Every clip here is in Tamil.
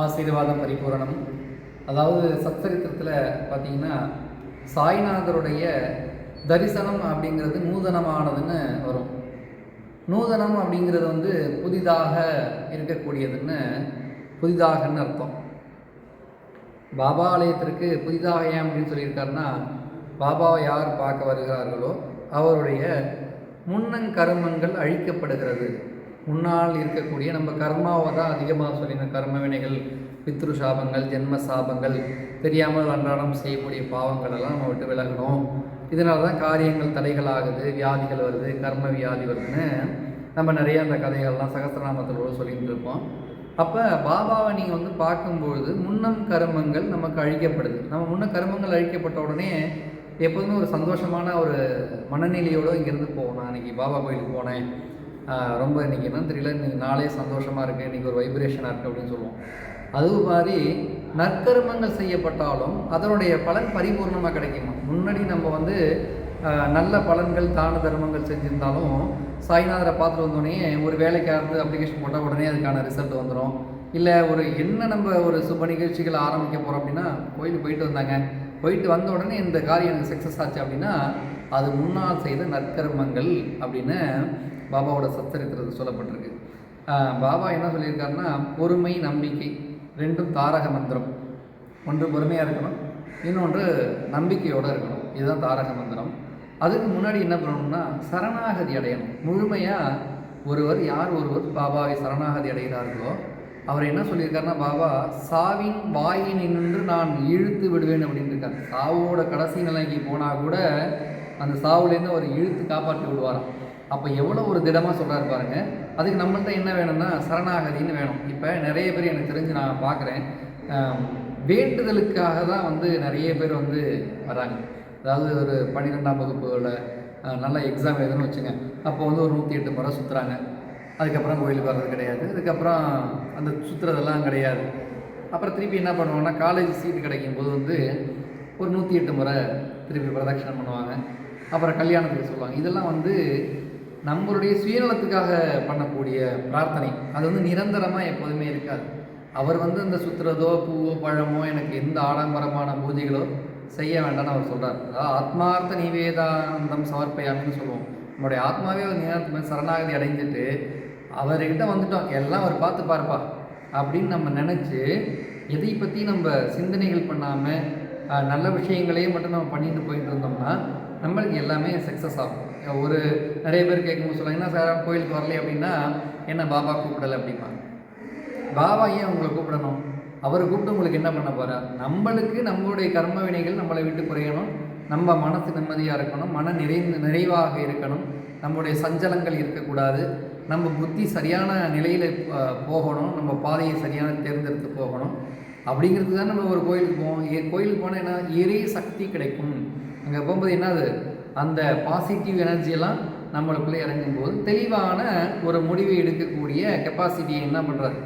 ஆசீர்வாதம் பரிபூரணம். அதாவது சச்சரித்திரத்தில் பார்த்தீங்கன்னா சாய்நாதருடைய தரிசனம் அப்படிங்கிறது நூதனமானதுன்னு வரும். நூதனம் அப்படிங்கிறது வந்து புதிதாக இருக்கக்கூடியதுன்னு புதிதாகன்னு அர்த்தம். பாபா ஆலயத்திற்கு புதிதாக ஏன் அப்படின்னு சொல்லியிருக்காருன்னா பாபாவை யார் பார்க்க வருகிறார்களோ அவருடைய முன்னங்கருமங்கள் அழிக்கப்படுகிறது. முன்னால் இருக்கக்கூடிய நம்ம கர்மாவை தான் அதிகமாக சொல்லின கர்ம வினைகள் பித்ரு சாபங்கள் ஜென்ம சாபங்கள் தெரியாமல் அன்றாடம் செய்யக்கூடிய பாவங்கள் எல்லாம் நம்ம விட்டு விலகணும். இதனால தான் காரியங்கள் தடைகள் ஆகுது வியாதிகள் வருது கர்ம வியாதி வருதுன்னு நம்ம நிறைய அந்த கதைகள்லாம் சகசிரநாமத்தில் சொல்லிகிட்டு இருப்போம். அப்போ பாபாவை நீங்கள் வந்து பார்க்கும்பொழுது முன்னம் கருமங்கள் நமக்கு அழிக்கப்படுது. நம்ம முன்ன கருமங்கள் அழிக்கப்பட்ட உடனே எப்போதுமே ஒரு சந்தோஷமான ஒரு மனநிலையோடு இங்கேருந்து போவோம் நான் இன்னைக்கு பாபா கோயிலுக்கு போனேன். ரொம்ப இன்றைக்கி என்னன்னு தெரியல. இன்னைக்கு நாளே சந்தோஷமாக இருக்குது இன்றைக்கி ஒரு வைப்ரேஷனாக இருக்குது அப்படின்னு சொல்லுவோம். அது மாதிரி நற்கருமங்கள் செய்யப்பட்டாலும் அதனுடைய பலன் பரிபூர்ணமாக கிடைக்குமா? முன்னாடி நம்ம வந்து நல்ல பலன்கள் தான தர்மங்கள் செஞ்சுருந்தாலும் சாய்நாதரை பார்த்துட்டு வந்தோடனே ஒரு வேலைக்காரந்து அப்ளிகேஷன் போட்டால் உடனே அதுக்கான ரிசல்ட் வந்துடும் இல்லை ஒரு என்ன நம்ம ஒரு சுப நிகழ்ச்சிகள் ஆரம்பிக்க போகிறோம் அப்படின்னா கோயிலுக்கு போயிட்டு வந்தாங்க. போயிட்டு வந்த உடனே இந்த காரியம் எனக்கு சக்ஸஸ் ஆச்சு அப்படின்னா அது முன்னால் செய்த நற்கர்மங்கள் அப்படின்னு பாபாவோட சச்சரித்திரத்தில் சொல்லப்பட்டிருக்கு. பாபா என்ன சொல்லியிருக்காருன்னா பொறுமை நம்பிக்கை ரெண்டும் தாரக மந்திரம். ஒன்று பொறுமையாக இருக்கணும் இன்னொன்று நம்பிக்கையோடு இருக்கணும். இதுதான் தாரக மந்திரம். அதுக்கு முன்னாடி என்ன பண்ணணும்னா சரணாகதி அடையணும். முழுமையாக ஒருவர் யார் ஒருவர் பாபாவை சரணாகதி அடைகிறார்களோ அவர் என்ன சொல்லியிருக்காருன்னா பாபா சாவின் வாயினின்று நான் இழுத்து விடுவேன் அப்படின்னு இருக்கார். சாவோட கடைசி நிலைக்கு போனால் கூட அந்த சாவுலேருந்து அவர் இழுத்து காப்பாற்றி விடுவாராம். அப்போ எவ்வளோ ஒரு திடமாக சொல்கிறார் பாருங்க. அதுக்கு நம்மள்ட்ட என்ன வேணும்னா சரணாகதின்னு வேணும். இப்போ நிறைய பேர் எனக்கு தெரிஞ்சு நான் பார்க்குறேன். வேண்டுதலுக்காக தான் வந்து நிறைய பேர் வந்து வராங்க. அதாவது ஒரு பன்னிரெண்டாம் வகுப்புகளில் அஹ், நல்ல எக்ஸாம் எதுன்னு வச்சுங்க. அப்போ வந்து ஒரு நூற்றி எட்டு முறை சுற்றுறாங்க அதுக்கப்புறம் கோயிலுக்கு வர்றது கிடையாது. அதுக்கப்புறம் அந்த சுற்றுறதெல்லாம் கிடையாது. அப்புறம் திருப்பி என்ன பண்ணுவாங்கன்னா காலேஜ் சீட்டு கிடைக்கும் போது வந்து ஒரு நூற்றி எட்டு முறை திருப்பி பிரதட்சணம் பண்ணுவாங்க. அப்புறம் கல்யாணத்துக்கு சொல்லுவாங்க. இதெல்லாம் வந்து நம்மளுடைய சுயநலத்துக்காக பண்ணக்கூடிய பிரார்த்தனை. அது வந்து நிரந்தரமாக எப்போதுமே இருக்காது. அவர் வந்து அந்த சுத்துறதோ பூவோ பழமோ எனக்கு எந்த ஆடம்பரமான பூஜைகளோ செய்ய வேண்டாம்னு அவர் சொல்கிறார் அதாவது ஆத்மார்த்த நிவேதானந்தம் சமர்ப்பையாமின்னு சொல்லுவோம். நம்மளுடைய ஆத்மாவே ஒரு நேரத்துக்கு சரணாகதி அடைஞ்சிட்டு அவர்கிட்ட வந்துட்டோம். எல்லாம் அவர் பார்த்து பார்ப்பா அப்படின்னு நம்ம நினச்சி எதை பற்றி நம்ம சிந்தனைகள் பண்ணாமல் நல்ல விஷயங்களையும் மட்டும் நம்ம பண்ணிட்டு போயிட்டு இருந்தோம்னா நம்மளுக்கு எல்லாமே சக்ஸஸ் ஆகும். ஒரு நிறைய பேர் கேட்கும்போது சொல்லுவாங்க என்ன சார் கோயிலுக்கு வரல அப்படின்னா என்ன பாபா கூப்பிடலை? அப்படிம்பாங்க. பாபா ஏன் உங்களை கூப்பிடணும்? அவரை கூப்பிட்டு உங்களுக்கு என்ன பண்ண போகிறார் நம்மளுக்கு நம்மளுடைய கர்ம வினைகள் நம்மளை விட்டு குறையணும். நம்ம மனசு நிம்மதியாக இருக்கணும். மன நிறைந்து நிறைவாக இருக்கணும். நம்மளுடைய சஞ்சலங்கள் இருக்கக்கூடாது. நம்ம புத்தி சரியான நிலையில் போகணும். நம்ம பாதையை சரியான தேர்ந்தெடுத்து போகணும். அப்படிங்கிறது தான் நம்ம ஒரு கோயிலுக்கு போவோம். கோயிலுக்கு போனால் என்ன? இறை சக்தி கிடைக்கும். அங்கே போகும்போது என்னது? அந்த பாசிட்டிவ் எனர்ஜியெல்லாம் நம்மளுக்குள்ளே இறங்கும்போது தெளிவான ஒரு முடிவை எடுக்கக்கூடிய கெப்பாசிட்டியை என்ன பண்ணுறாரு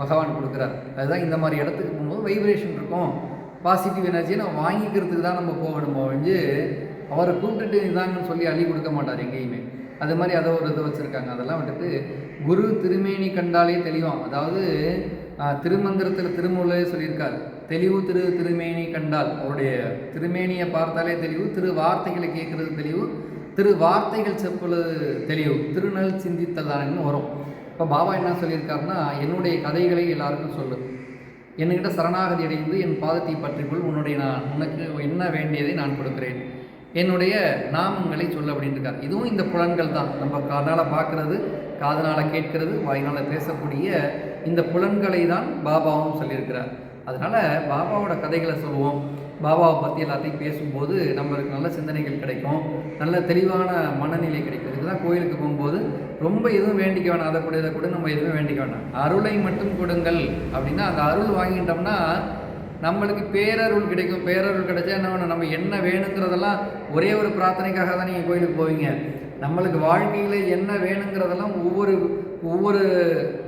பகவான் கொடுக்குறார். அதுதான் இந்த மாதிரி இடத்துக்கு போகும்போது வைப்ரேஷன் இருக்கும். பாசிட்டிவ் எனர்ஜியை நம்ம வாங்கிக்கிறதுக்கு தான் நம்ம போகணும் ஒழிஞ்சு அவரை கூப்பிட்டுட்டு இதாங்கன்னு சொல்லி அள்ளி கொடுக்க மாட்டார் எங்கேயுமே. அது மாதிரி அதை ஒரு இது வச்சுருக்காங்க. அதெல்லாம் வந்துட்டு குரு திருமேனி கண்டாலே தெளிவாம். அதாவது திருமந்திரத்தில் திருமூலே சொல்லியிருக்கார். தெளிவு திரு திருமேனி கண்டால் அவருடைய திருமேனியை பார்த்தாலே தெளிவு திரு வார்த்தைகளை கேட்கறது தெளிவு திரு வார்த்தைகள் செப்பது தெளிவு திருநல் சிந்தித்தலான்னு வரும். இப்போ பாபா என்ன சொல்லியிருக்காருன்னா என்னுடைய கதைகளை எல்லாருக்கும் சொல்லு. என்கிட்ட சரணாகதி அடைந்து என் பாதத்தை பற்றிக்கொள் உன்னுடைய நான் உனக்கு என்ன வேண்டியதை நான் கொடுக்கிறேன். என்னுடைய நாமங்களை சொல்ல அப்படின்னு இருக்கார் இதுவும் இந்த புலன்கள் தான். நம்ம காதனால் பார்க்கறது காதனால் கேட்கிறது வாயினால் பேசக்கூடிய இந்த புலன்களை தான் பாபாவும் சொல்லியிருக்கிறார். அதனால் பாபாவோட கதைகளை சொல்லுவோம். பாபாவை பற்றி எல்லாத்தையும் பேசும்போது நம்மளுக்கு நல்ல சிந்தனைகள் கிடைக்கும். நல்ல தெளிவான மனநிலை கிடைக்கும். இதுக்கு தான் கோயிலுக்கு போகும்போது ரொம்ப எதுவும் வேண்டிக்க வேணாம். அதை கூட இதை கூட நம்ம எதுவும் வேண்டிக்க வேணாம். அருளை மட்டும் கொடுங்கள் அப்படின்னா அந்த அருள் வாங்கிட்டோம்னா நம்மளுக்கு பேரருள் கிடைக்கும். பேரருள் கிடைச்சா என்ன வேணும்? நம்ம என்ன வேணுங்கிறதெல்லாம் ஒரே ஒரு பிரார்த்தனைக்காக தான் நீங்கள் கோயிலுக்கு போவீங்க. நம்மளுக்கு வாழ்க்கையில் என்ன வேணுங்கிறதெல்லாம் ஒவ்வொரு ஒவ்வொரு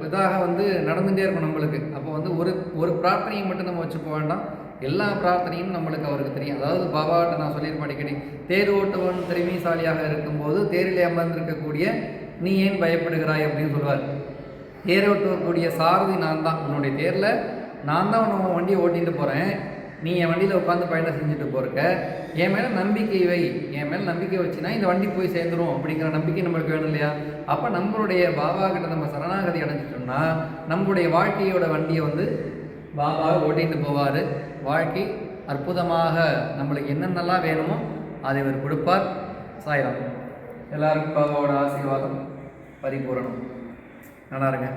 இதாக வந்து நடந்துகிட்டே இருக்கும் நம்மளுக்கு. அப்போ வந்து ஒரு ஒரு பிரார்த்தனையை மட்டும் நம்ம வச்சு போக வேண்டாம். எல்லா பிரார்த்தனையும் நம்மளுக்கு அவருக்கு தெரியும். அதாவது பாபாட்ட நான் சொல்லியிருப்பேன் அடிக்கடி தேர் ஓட்டுவன் திறமைசாலியாக இருக்கும்போது தேரில் அமர்ந்திருக்கக்கூடிய நீ ஏன் பயப்படுகிறாய்? அப்படின்னு சொல்லுவார். தேர் ஓட்டக்கூடிய சாரதி நான் தான். உன்னுடைய தேரில் நான் தான் உன்னை வண்டியை ஓட்டிகிட்டு போகிறேன் நீ என் வண்டியில் உட்காந்து பயணம் செஞ்சுட்டு போகிறக்க என் மேலே நம்பிக்கை வை. என் மேலே நம்பிக்கை வச்சுன்னா இந்த வண்டி போய் சேர்ந்துரும் அப்படிங்கிற நம்பிக்கை நம்மளுக்கு வேணும் இல்லையா? அப்போ நம்மளுடைய பாபா கிட்ட நம்ம சரணாகதி அடைஞ்சிட்டோம்னா நம்மளுடைய வாழ்க்கையோட வண்டியை வந்து பாபா ஓட்டிட்டு போவார். வாழ்க்கை அற்புதமாக நம்மளுக்கு என்னென்னலாம் வேணுமோ அதை இவர் கொடுப்பார். சாயிரம். எல்லாருக்கும் பாபாவோட ஆசீர்வாதம் பரிபூரணம். நல்லா இருங்க.